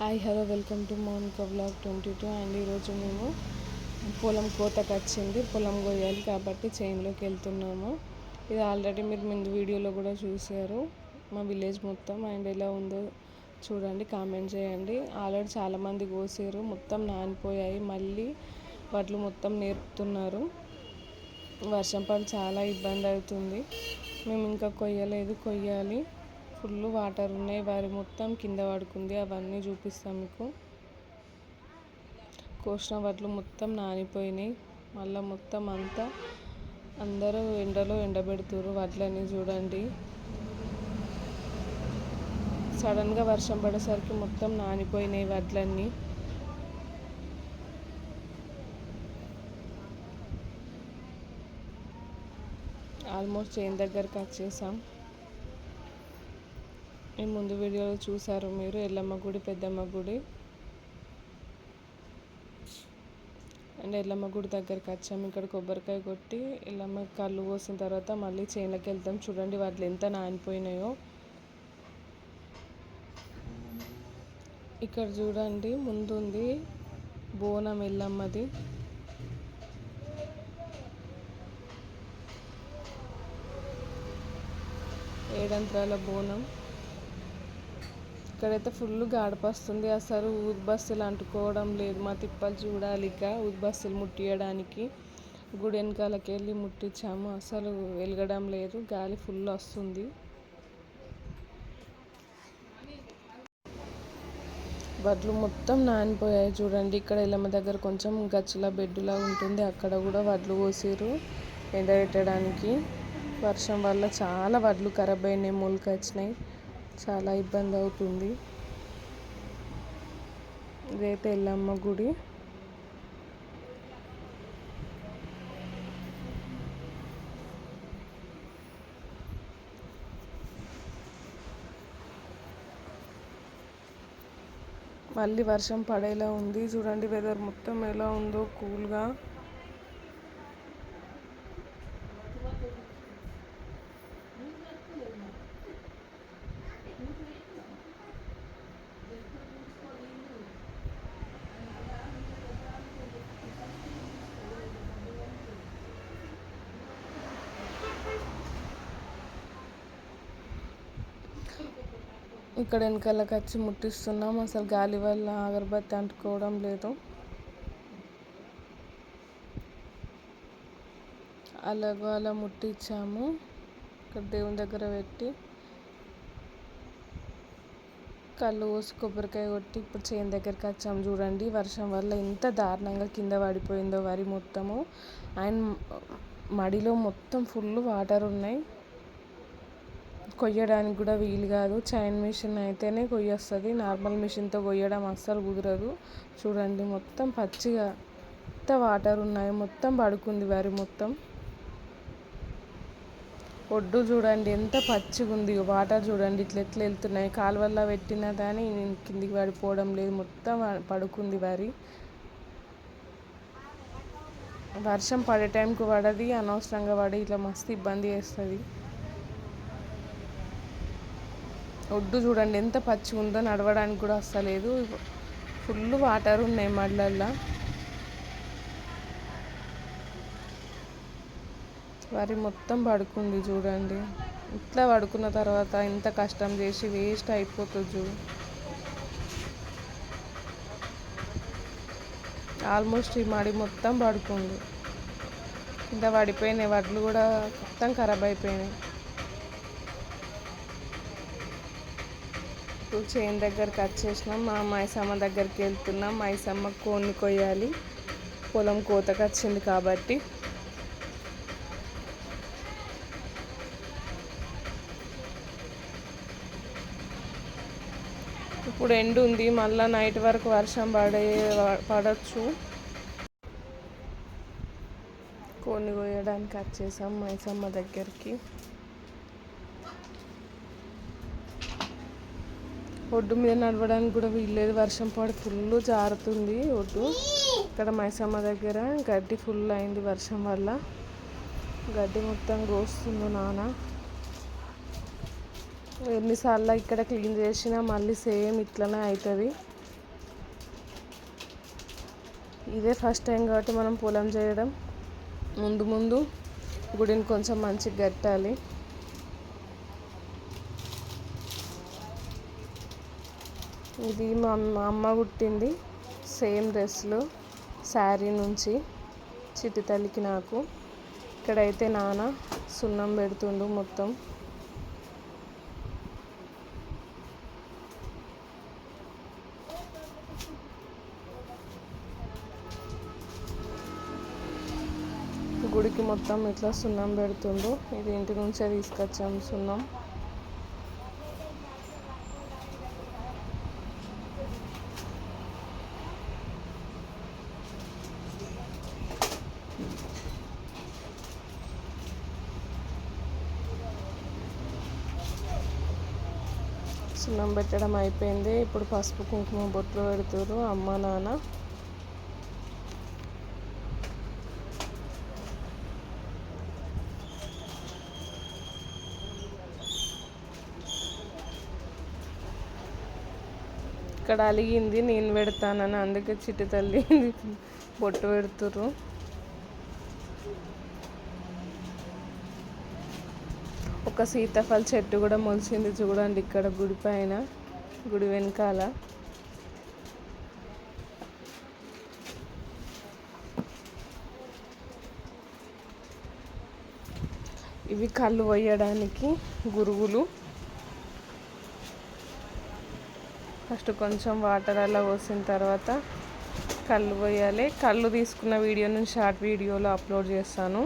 Hi hello welcome to Mounika blog twenty two. And ఈరోజు మేము పొలం కోతకు వచ్చింది. పొలం కొయ్యాలి కాబట్టి చైన్లోకి వెళ్తున్నాము. ఇది ఆల్రెడీ మీరు ముందు వీడియోలో కూడా చూసారు మా విలేజ్ మొత్తం అండ్ ఎలా ఉందో చూడండి కామెంట్ చేయండి. ఆల్రెడీ చాలామంది కోసారు మొత్తం నానిపోయాయి. మళ్ళీ వడ్లు మొత్తం నేర్పుతున్నారు. వర్షం పడి చాలా ఇబ్బంది అవుతుంది. మేము ఇంకా కొయ్యలేదు కొయ్యాలి. ఫుల్ వాటర్ ఉన్నాయి. వారి మొత్తం కింద పడుకుంది. అవన్నీ చూపిస్తాం మీకు. కోసిన వడ్లు మొత్తం నానిపోయినాయి. మళ్ళీ మొత్తం అంతా అందరూ ఎండలో ఎండబెడుతున్నారు వడ్లని చూడండి. సడన్గా వర్షం పడేసరికి మొత్తం నానిపోయినాయి వడ్లన్నీ. ఆల్మోస్ట్ చేన్ దగ్గరకు వచ్చేసాం. ఈ ముందు వీడియోలో చూసారు మీరు ఎల్లమ్మ గుడి పెద్దమ్మ గుడి. అండ్ ఎల్లమ్మ గుడి దగ్గరికి వచ్చాము ఇక్కడ కొబ్బరికాయ కొట్టి ఎల్లమ్మ కళ్ళు పోసిన తర్వాత మళ్ళీ చేనులకు వెళ్తాం చూడండి వాటిలో ఎంత నానిపోయినాయో. ఇక్కడ చూడండి ముందుంది బోనం ఎల్లమ్మది. ఏడంత్రాల బోనం. ఇక్కడైతే ఫుల్ గాడపస్తుంది. అసలు ఊద్బస్సులు అంటుకోవడం లేదు. మా తిప్పలు చూడాలి ఇక ఊద్బస్సులు ముట్టియడానికి గుడి వెనకాలకి వెళ్ళి ముట్టించాము. అసలు వెలగడం లేదు. గాలి ఫుల్ వస్తుంది. వడ్లు మొత్తం నానిపోయాయి చూడండి. ఇక్కడ ఎల్లమ్మ దగ్గర కొంచెం గచ్చుల బెడ్డులా ఉంటుంది. అక్కడ కూడా వడ్లు పోసారు ఎండబెట్టడానికి. వర్షం వల్ల చాలా వడ్లు ఖరాబ్ అయినాయి. మొలకొచ్చినాయి చాలా ఇబ్బంది అవుతుంది. ఇదైతే ఎల్లమ్మ గుడి. మళ్ళీ వర్షం పడేలా ఉంది. చూడండి వెదర్ మొత్తం ఎలా ఉందో కూల్గా ఇక్కడ వెనకాలకి వచ్చి ముట్టిస్తున్నాం. అసలు గాలి వల్ల అగరబత్తి అంటుకోవడం లేదు. అలాగో అలా ముట్టించాము ఇక్కడ దేవుని దగ్గర పెట్టి కళ్ళు పోసి కొబ్బరికాయ కొట్టి ఇప్పుడు చేను దగ్గరికి వచ్చాము చూడండి. వర్షం వల్ల ఎంత దారుణంగా కింద పడిపోయిందో వరి మొత్తము. అండ్ మడిలో మొత్తం ఫుల్ వాటర్ ఉన్నాయి. కొయ్యడానికి కూడా వీలు కాదు. చైన్ మిషన్ అయితేనే కొయ్యొస్తుంది. నార్మల్ మిషన్తో కొయ్యడం అస్సలు కుదరదు. చూడండి మొత్తం పచ్చిగా ఎంత వాటర్ ఉన్నాయి మొత్తం పడుకుంది వరి మొత్తం. ఒడ్డు చూడండి ఎంత పచ్చిగా ఉంది. వాటర్ చూడండి ఇట్లా ఎట్లా వెళ్తున్నాయి. కాలువల్లో పెట్టినా కానీ కిందికి పడిపోవడం లేదు. మొత్తం పడుకుంది వరి. వర్షం పడే టైంకి పడది అనవసరంగా పడి ఇట్లా మస్తు ఇబ్బంది చేస్తుంది ఒడ్డు చూడండి ఎంత పచ్చిగా ఉందో నడవడానికి కూడా వస్తలేదు ఫుల్ వాటర్ ఉన్నాయి మళ్ళల్లో. వరి మొత్తం పడుకుంది చూడండి. ఇట్లా పడుకున్న తర్వాత ఇంత కష్టం చేసి వేస్ట్ అయిపోతుంది చూడు. ఆల్మోస్ట్ ఈ మడి మొత్తం పడుకుంది. కింద పడిపోయినాయి వడ్లు కూడా మొత్తం ఖరాబ్ అయిపోయినాయి. ఇప్పుడు చేను దగ్గరికి వచ్చేసినాం మా మైసమ్మ దగ్గరికి వెళ్తున్నాం. మైసమ్మ కోన్ని కొయ్యాలి. పొలం కోతకు వచ్చింది కాబట్టి. ఇప్పుడు ఎండు ఉంది. మళ్ళీ నైట్ వరకు వర్షం పడే పడవచ్చు కోన్ని కొయ్యడానికి వచ్చేసాం మైసమ్మ దగ్గరికి. ఒడ్డు మీద నడవడానికి కూడా వీల్లేదు. వర్షం పడి ఫుల్ జారుతుంది ఒడ్డు. ఇక్కడ మైసమ్మ దగ్గర గడ్డి ఫుల్ అయింది వర్షం వల్ల. గడ్డి మొత్తం కోస్తుంది నాన్న. ఎన్నిసార్లు ఇక్కడ క్లీన్ చేసినా మళ్ళీ సేమ్ ఇట్లనే అవుతుంది ఇదే ఫస్ట్ టైం కాబట్టి మనం పొలం చేయడం. ముందు ముందు గుడిని కొంచెం మంచిగా కట్టాలి. ఇది మా అమ్మ కుట్టింది సేమ్ డ్రెస్లు శారీ నుంచి చిట్టి తల్లికి నాకు. ఇక్కడైతే నాన్న సున్నం పెడుతుండు మొత్తం. గుడికి మొత్తం ఇట్లా సున్నం పెడుతుండు. ఇది ఇంటి నుంచే తీసుకొచ్చాం సున్నం. సున్నం పెట్టడం అయిపోయింది. ఇప్పుడు పసుపు కుంకుమ బొట్లు పెడుతురు అమ్మ నాన్న. ఇక్కడ అలిగింది నేను పెడతానని. అందుకే చిట్టి తల్లి బొట్టు పెడుతురు ఒక సీతాఫల చెట్టు కూడా మొలిచింది చూడండి ఇక్కడ గుడి పైన గుడి వెనకాల. ఇవి కళ్ళు పోయడానికి గురువులు. ఫస్ట్ కొంచెం వాటర్ అలా పోసిన తర్వాత కళ్ళు పోయాలి కళ్ళు తీసుకున్న వీడియో నేను షార్ట్ వీడియోలో అప్లోడ్ చేస్తాను.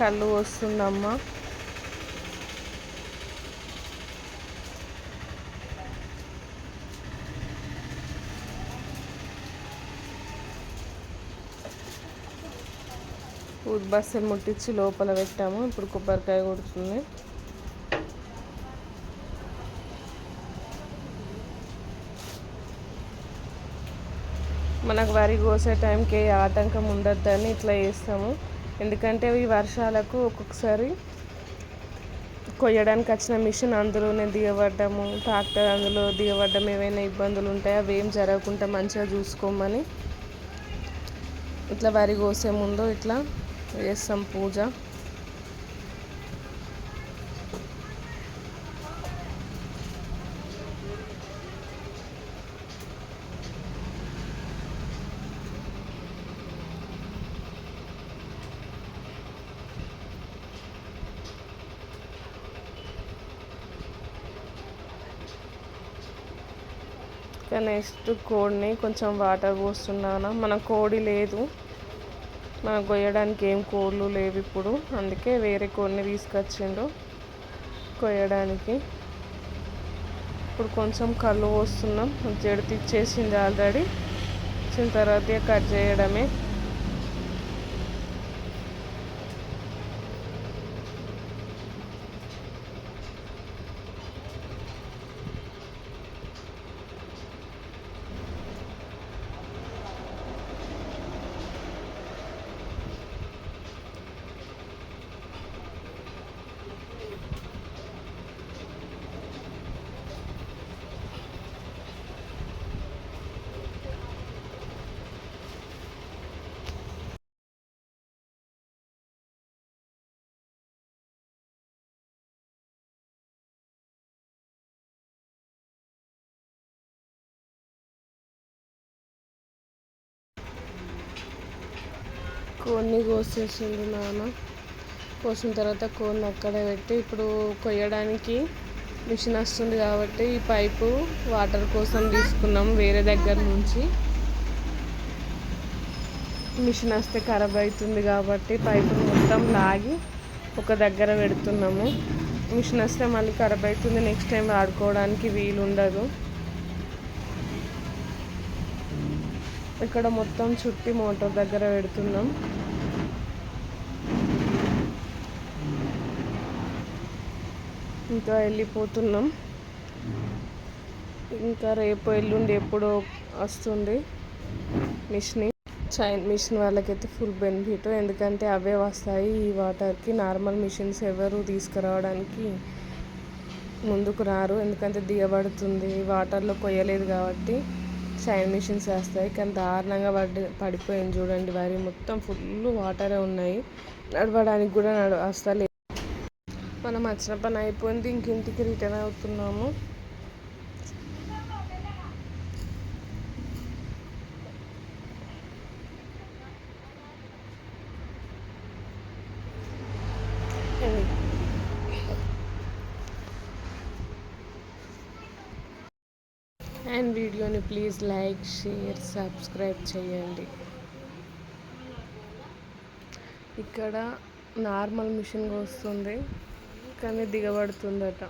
కళ్ళు వస్తుందమ్మా. బస్సులు ముట్టించి లోపల పెట్టాము. ఇప్పుడు కొబ్బరికాయ కొడుతుంది. మనకు వరి కోసే టైంకి ఆటంకం ఉండద్దని ఇట్లా చేస్తాము. ఎందుకంటే ఈ వర్షాలకు ఒక్కొక్కసారి కొయ్యడానికి వచ్చిన మిషన్ అందులోనే దిగబడ్డము ట్రాక్టర్ అందులో దిగబడ్డం ఏవైనా ఇబ్బందులు ఉంటాయో అవి ఏం జరగకుండా మంచిగా చూసుకోమని ఇట్లా వరి కోసే ముందు ఇట్లా చేస్తాం పూజ. నెక్స్ట్ కోడిని కొంచెం వాటర్ పోస్తున్నాను? మన కోడి లేదు. మనం కొయ్యడానికి ఏం కోళ్ళు లేవు ఇప్పుడు. అందుకే వేరే కోడిని తీసుకొచ్చిండు కొయ్యడానికి. ఇప్పుడు కొంచెం కళ్ళు పోస్తున్నాం. జడితిచ్చేసింది ఆల్రెడీ వచ్చిన తర్వాత కట్ చేయడమే. కోడిని కోసేసిండు నాన్న. కోసిన తర్వాత కోడిని అక్కడే పెట్టి ఇప్పుడు కొయ్యడానికి మిషన్ వస్తుంది కాబట్టి ఈ పైపు వాటర్ కోసం తీసుకున్నాం వేరే దగ్గర నుంచి. మిషన్ వస్తే ఖరాబ్ అవుతుంది కాబట్టి పైపు మొత్తం లాగి ఒక దగ్గర పెడుతున్నాము. మిషన్ వస్తే మళ్ళీ ఖరాబ్ అవుతుంది. నెక్స్ట్ టైం వాడుకోవడానికి వీలు ఉండదు ఇక్కడ మొత్తం చుట్టి మోటార్ దగ్గర పెడుతున్నాం. ఇంకా వెళ్ళిపోతున్నాం. ఇంకా రేపు ఎల్లుండి ఎప్పుడో వస్తుంది మిషన్. చైన్ మిషన్ వాళ్ళకైతే ఫుల్ బెనిఫిట్ ఎందుకంటే అవే వస్తాయి ఈ వాటర్కి. నార్మల్ మిషన్స్ ఎవరు తీసుకురావడానికి ముందుకు రారు ఎందుకంటే దిగబడుతుంది. వాటర్లో కొయ్యలేదు కాబట్టి. షైన్ మిషన్స్ వేస్తాయి. కానీ దారుణంగా పడి పడిపోయింది చూడండి. వరి మొత్తం ఫుల్ వాటరే ఉన్నాయి. నడవడానికి కూడా నడ వస్తలేదు మనం వచ్చిన పని అయిపోయింది. ఇంక ఇంటికి రిటర్న్ అవుతున్నాము. వీడియోని ప్లీజ్ లైక్ షేర్ సబ్స్క్రైబ్ చేయండి. ఇక్కడ నార్మల్ మిషన్ వస్తుంది కానీ దిగబడుతుందట.